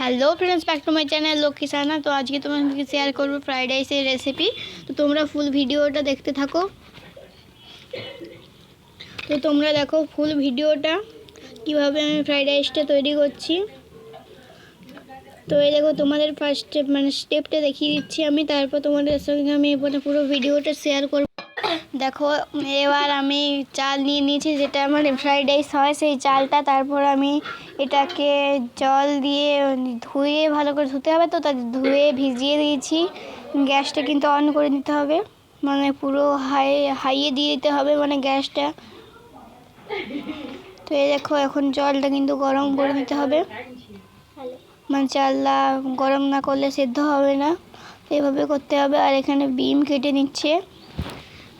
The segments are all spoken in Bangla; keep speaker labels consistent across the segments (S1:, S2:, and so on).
S1: Hello friends back to my channel Lakshmi Sana তো আজকে তোমাদেরকে শেয়ার করব ফ্রাইড রাইসের রেসিপি তো তোমরা ফুল ভিডিওটা দেখতে থাকো। তো তোমরা দেখো ফুল ভিডিওটা কীভাবে আমি ফ্রাইড রাইসটা তৈরি করছি। তো এই দেখো তোমাদের ফার্স্ট স্টেপ মানে স্টেপটা দেখিয়ে দিচ্ছি আমি। তারপর তোমাদের সঙ্গে আমি পুরো ভিডিওটা শেয়ার করব। দেখো, এবার আমি চাল নিয়ে নিয়েছি, যেটা আমার ফ্রাইড রাইস হয়, সেই চালটা তারপর আমি এটাকে জল দিয়ে ধুয়ে, ভালো করে ধুতে হবে তো, তা ধুয়ে ভিজিয়ে দিয়েছি। গ্যাসটা কিন্তু অন করে দিতে হবে মানে পুরো হাই, হাইয়ে দিয়ে দিতে হবে মানে গ্যাসটা। তো এই দেখো, এখন জলটা কিন্তু গরম করে দিতে হবে। মানে চালটা গরম না করলে সেদ্ধ হবে না এভাবে করতে হবে। আর এখানে বিম কেটে নিচ্ছে।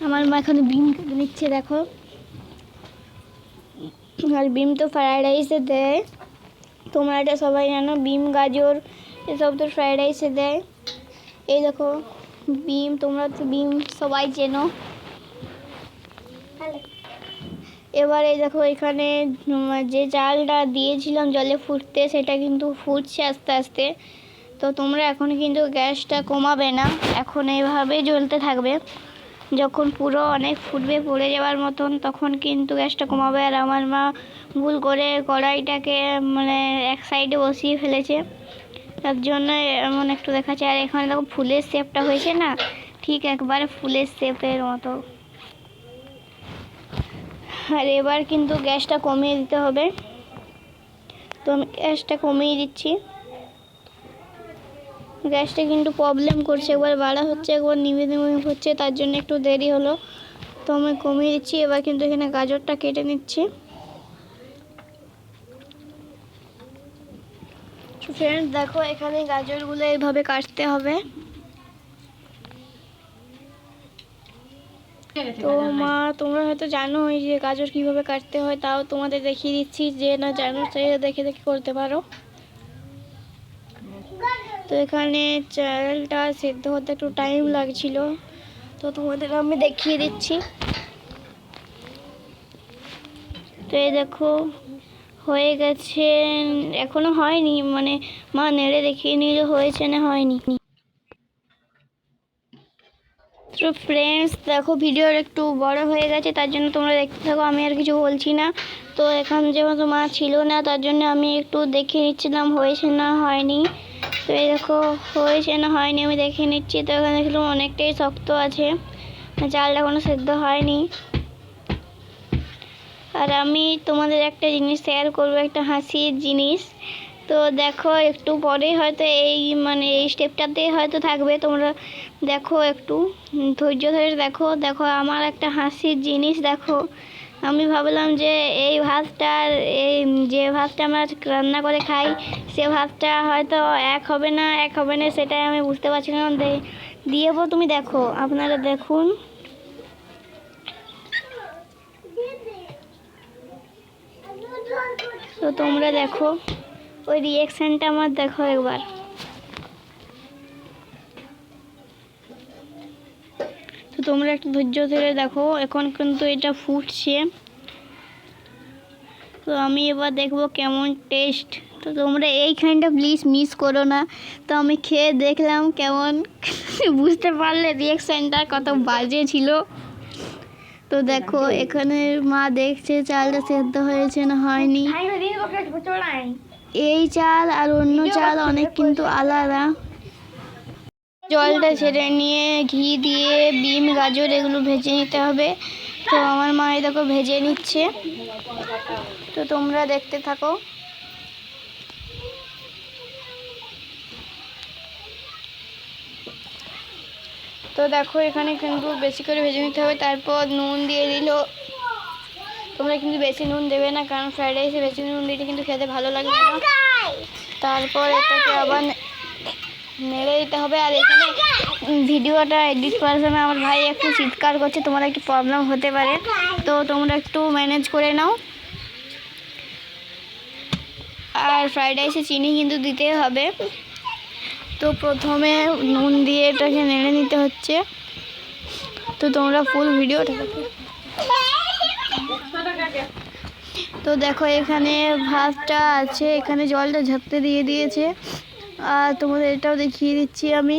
S1: আমার মা এখানে বিম কেটে নিচ্ছে, দেখো। আর বিম তো ফ্রায়েড রাইসে দেয়। তোমরা এটা সবাই জানো, বিম, গাজর, এসব তো ফ্রায়েড রাইসে দেয়। এই দেখো, বিম, তোমরা তো বিম সবাই চেনো। এবার এই দেখো, এখানে যে চালটা দিয়েছিলাম জলে ফুটতে, সেটা কিন্তু ফুটছে আস্তে আস্তে। তো তোমরা এখন কিন্তু গ্যাসটা কমাবে না, এখন এইভাবে জ্বলতে থাকবে। যখন পুরো অনেক ফুটবে পড়ে যাওয়ার মতন, তখন কিন্তু গ্যাসটা কমাবে। আর আমার মা ভুল করে কড়াইটাকে মানে এক সাইডে বসিয়ে ফেলেছে। তার জন্য, এমন একটু দেখাচ্ছে। আর এখানে দেখো ফুলের শেপটা হয়েছে না? ঠিক একবারে ফুলের শেপের মতো। আর এবার কিন্তু গ্যাসটা কমিয়ে দিতে হবে। তো আমি গ্যাসটা কমিয়ে দিচ্ছি। গ্যাসটা কিন্তু প্রবলেম করছে। একবার বাড়া হচ্ছে, একবার নিভে নিভে হচ্ছে, তার জন্য একটু দেরি হলো। তো আমি কমিয়ে দিচ্ছি, এবার কিন্তু এখানে গাজরটা কেটে নিচ্ছি। ফ্রেন্ডস দেখো, এখানে গাজরগুলো এইভাবে কাটতে হবে। তো মা, তোমরা হয়তো জানো যে গাজর কীভাবে কাটতে হয়, তাও তোমাদের দেখিয়ে দিচ্ছি। যে না জানো সে দেখে দেখে করতে পারো। তো এখানে চালটা সেদ্ধ হতে একটু টাইম লাগছিল। তো তোমাদের আমি দেখিয়ে দিচ্ছি। তো এই দেখো, হয়ে গেছে, এখনও হয়নি মানে মা নেড়ে দেখিয়ে নিল, হয়েছে না হয়নি। তো ফ্রেন্ডস দেখো ভিডিওর একটু বড় হয়ে গেছে, তার জন্য তোমরা দেখতে থাকো, আমি আর কিছু বলছি না। তো এখন যেহেতু মা ছিল না, তার জন্য আমি একটু দেখে নিচ্ছিলাম, হয়েছে না হয়নি। তো এই দেখো, হয়েছে না হয়নি, আমি দেখে নিচ্ছি। তো এখানে দেখলাম অনেকটাই শক্ত আছে। চালটা কোনো সেদ্ধ হয়নি। আর আমি তোমাদের একটা জিনিস শেয়ার করব, একটা হাসির জিনিস। তো দেখো, একটু পরেই হয়তো এই মানে এই স্টেপটাতে হয়তো থাকবে। তোমরা দেখো একটু, ধৈর্য ধরে দেখো। দেখো, আমার একটা হাসির জিনিস, দেখো। আমি ভাবলাম যে এই ভাতটার এই যে ভাতটা আমরা রান্না করে খাই, সে ভাতটা হয়তো এক হবে না, এক হবে না, সেটাই আমি বুঝতে পারছিলাম দিয়ে তুমি দেখো, আপনারা দেখুন। তো তোমরা দেখো, ওই রিয়াকশানটা আমার দেখো একবার। তো তোমরা একটু ধৈর্য ধরে দেখো এখন কিন্তু এটা ফুটছে। তো আমি এবার দেখব কেমন টেস্ট তো তোমরা এইখানটা প্লিজ মিস করো না। তো আমি খেয়ে দেখলাম কেমন বুঝতে পারলে রিয়াকশানটা কত বাজে ছিল। তো দেখো এখানে মা দেখছে চালটা সেদ্ধ হয়েছে না হয়নি। এই চাল আর অন্য চাল অনেক কিন্তু আলাদা। জলটা ছেড়ে নিয়ে ঘি দিয়ে, বিম, গাজর এগুলো ভেজে নিতে হবে। তো আমার মা দেখো ভেজে নিচ্ছে। তো তোমরা দেখতে থাকো। তো দেখো এখানে কিন্তু বেশি করে ভেজে নিতে হবে। তারপর নুন দিয়ে দিল। তোমরা কিন্তু বেশি নুন দেবে না, কারণ ফ্রাইড রাইসে বেশি নুন দিলে কিন্তু খেতে ভালো লাগবে না। তারপর এটাকে আবার নেড়ে দিতে হবে। আর এখানে ভিডিওটা এডিট করার সময় আমার ভাই একটু চিৎকার করছে তোমার একটু প্রবলেম হতে পারে। তো তোমরা একটু ম্যানেজ করে নাও। আর ফ্রাইড রাইসে চিনি কিন্তু দিতে হবে। তো প্রথমে নুন দিয়ে এটাকে নেড়ে নিতে হচ্ছে। তো তোমরা ফুল ভিডিওটা দেখো। তো দেখো, এখানে ভাতটা আছে, এখানে জলটা ঝাঁকতে দিয়ে দিয়েছে। আর তোমাদের এটাও দেখিয়ে দিচ্ছি আমি।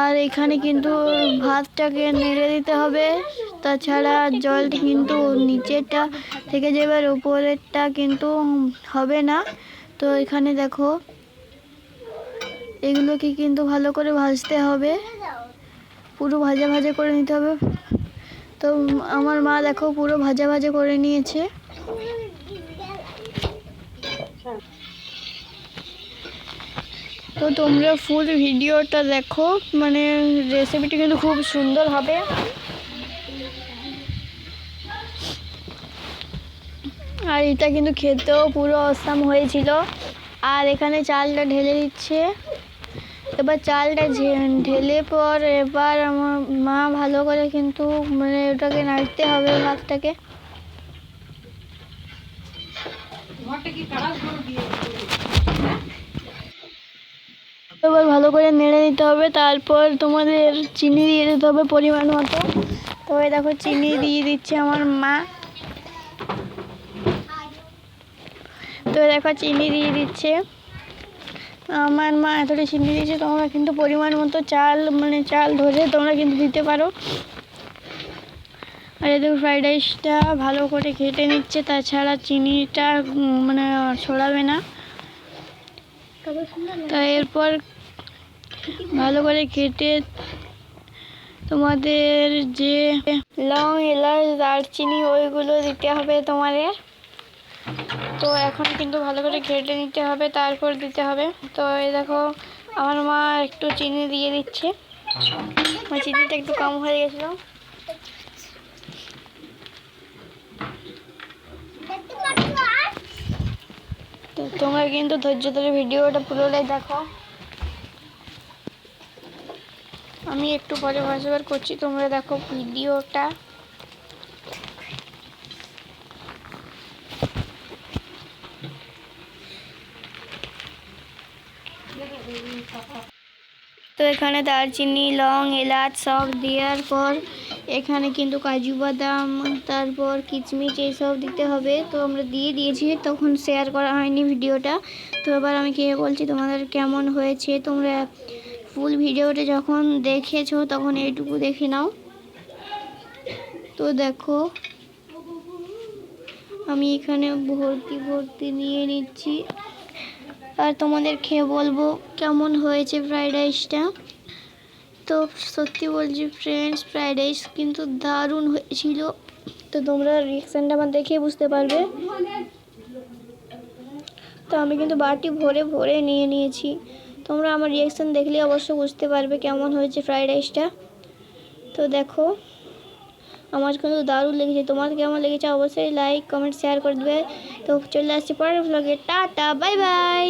S1: আর এখানে কিন্তু ভাতটাকে নেড়ে দিতে হবে। তাছাড়া জলটা কিন্তু নিচেরটা থেকে যাবে আর উপরেরটা কিন্তু হবে না। তো এখানে দেখো, এগুলোকে কিন্তু ভালো করে ভাজতে হবে। পুরো ভাজা ভাজা করে নিতে হবে। তো আমার মা দেখো পুরো ভাজা ভাজা করে নিয়েছে। তো তোমরা ফুল ভিডিওটা দেখো। মানে রেসিপিটা কিন্তু খুব সুন্দর হবে। আর এটা কিন্তু খেতেও পুরো অসাম হয়েছিল। আর এখানে চালটা ঢেলে দিচ্ছে। এবার চালটা ঢেলে পর এবার আমার মা ভালো করে কিন্তু মানে ওটাকে নাড়তে হবে ভাতটাকে। এবার ভালো করে নেড়ে নিতে হবে, তারপর তোমাদের চিনি দিয়ে দিতে হবে পরিমাণ মতো। তো এই দেখো চিনি দিয়ে দিচ্ছে আমার মা। তো দেখো চিনি দিয়ে দিচ্ছে। আমার মা এতটা চিনি দিয়েছে, তোমরা কিন্তু পরিমাণ মতো চাল মানে চাল ধরে তোমরা কিন্তু দিতে পারো। আর এদের ফ্রাইড রাইসটা ভালো করে ঘেটে নিচ্ছে, তাছাড়া চিনিটা মানে ছড়াবে না। তা এরপর ভালো করে কেটে তোমাদের যে লং এলাচ, দারচিনি, ওইগুলো দিতে হবে তোমাদের। তো এখন কিন্তু ভালো করে ঘেটে নিতে হবে, তারপর দিতে হবে। তো এই দেখো, আমার মা একটু চিনি দিয়ে দিচ্ছে। চিনিটা একটু কম হয়ে গেছিল। তো তোমরা কিন্তু ধৈর্য ধরে ভিডিওটা পুরোটাই দেখো। আমি একটু পরে ভয়েস ওভার করছি, তোমরা দেখো ভিডিওটা। তো এখানে দারচিনি, লং, এলাচ সব দেওয়ার পর, এখানে কিন্তু কাজু বাদাম, তারপর কিচমিচ এইসব দিতে হবে। তো আমরা দিয়ে দিয়েছি, তখন শেয়ার করা হয়নি ভিডিওটা। তো এবার আমি কে বলছি তোমাদের কেমন হয়েছে, তোমরা ফুল ভিডিওটা যখন দেখেছ, তখন এইটুকু দেখে নাও। তো দেখো, আমি এখানে ভর্তি ভর্তি নিয়ে নিচ্ছি। আর তোমাদের খেয়ে বলব কেমন হয়েছে ফ্রাইড রাইসটা তো সত্যি বলছি ফ্রেন্ডস ফ্রাইড রাইস কিন্তু দারুণ হয়েছিল। তো তোমরা রিয়াকশানটা আমার দেখে বুঝতে পারবে। তো আমি কিন্তু বাটি ভরে ভরে নিয়ে নিয়েছি। তোমরা আমার রিয়াকশান দেখলে অবশ্য বুঝতে পারবে কেমন হয়েছে ফ্রাইড রাইসটা তো দেখো, আমার কিন্তু দারুণ লেগেছে। তোমার কেমন লেগেছে অবশ্যই লাইক কমেন্ট শেয়ার করে দেবে। তো চলে আসছি পরের ব্লগে টাটা বাই বাই